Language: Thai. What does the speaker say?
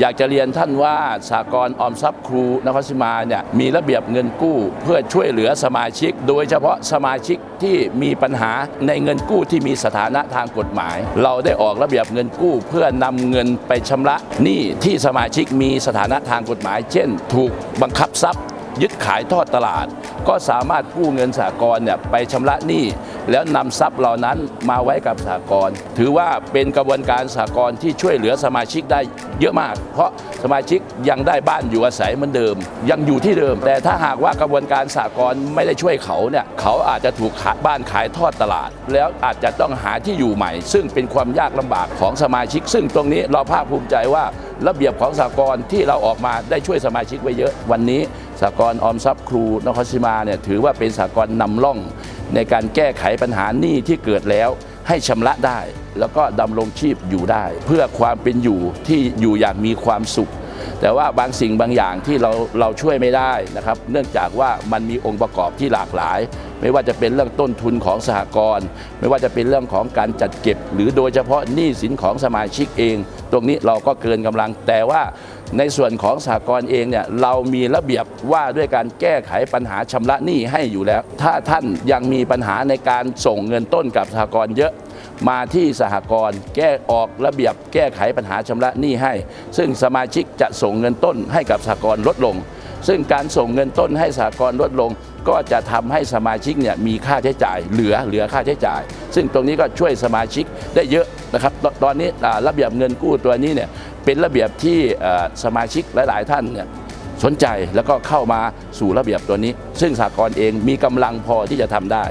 อยากจะเรียนท่านว่าสากลออมทรัพย์ครูนครศรีมาเนี่ยมีระเบียบเงินกู้ เพื่อช่วยเหลือสมาชิก โดยเฉพาะสมาชิกที่มีปัญหาในเงินกู้ที่มีสถานะทางกฎหมาย เราได้ออกระเบียบเงินกู้ เพื่อนำเงินไปชำระหนี้ที่สมาชิกมีสถานะทางกฎหมาย เช่น ถูกบังคับทรัพย์ ยึดขายทอดตลาด ก็สามารถกู้เงินสหกรณ์เนี่ยไปชำระหนี้แล้วนำทรัพย์เหล่านั้นมาไว้กับสหกรณ์ถือว่าเป็นกระบวนการสหกรณ์ที่ช่วยเหลือสมาชิกได้เยอะมาก เพราะสมาชิกยังได้บ้านอยู่อาศัยเหมือนเดิม ยังอยู่ที่เดิม แต่ถ้าหากว่ากระบวนการสหกรณ์ไม่ได้ช่วยเขาเนี่ยเขาอาจจะถูกขายบ้านขายทอดตลาด แล้วอาจจะต้องหาที่อยู่ใหม่ ซึ่งเป็นความยากลำบากของสมาชิก ซึ่งตรงนี้เราภาคภูมิใจว่าระเบียบของสากลที่เราออกมาได้ช่วยสมาชิกไว้เยอะวันนี้ สากลออมทรัพย์ครูนครศรีมาเนี่ยถือว่าเป็นสากลนำร่อง ในการแก้ไขปัญหาหนี้ที่เกิดแล้วให้ชำระได้ แล้วก็ดำรงชีพอยู่ได้ เพื่อความเป็นอยู่ที่อยู่อย่างมีความสุข แต่ว่าบางสิ่งบางอย่างที่เราเราช่วยไม่ได้นะครับ เนื่องจากว่ามันมีองค์ประกอบที่หลากหลาย ไม่ว่าจะเป็นเรื่องต้นทุนของสหกรณ์ไม่ว่าจะเป็นเรื่องของการจัดเก็บ หรือโดยเฉพาะหนี้สินของสมาชิกเอง ตรงนี้เราก็เกินกำลังแต่ว่า ในส่วนของสหกรณ์เองเนี่ยเรามีระเบียบว่าด้วยการแก้ไขปัญหาชำระหนี้ให้อยู่แล้ว ถ้าท่านยังมีปัญหาในการส่งเงินต้นกับสหกรณ์เยอะมาที่สหกรณ์แก้ออกระเบียบแก้ไขปัญหาชำระหนี้ให้ ซึ่งสมาชิกจะส่งเงินต้นให้กับสหกรณ์ลดลง ซึ่งการส่งเงินต้นให้สหกรณ์ลดลง ก็จะทำให้สมาชิกเนี่ยมีค่าใช้จ่าย เหลือเหลือค่าใช้จ่าย ซึ่งตรงนี้ก็ช่วยสมาชิกได้เยอะนะครับ ตอนนี้ระเบียบเงินกู้ตัวนี้เนี่ย เป็นระเบียบที่สมาชิกหลาย ๆ ท่านเนี่ยสนใจแล้วก็เข้ามาสู่ระเบียบตัวนี้ ซึ่งสากลเองมีกำลังพอที่จะทำได้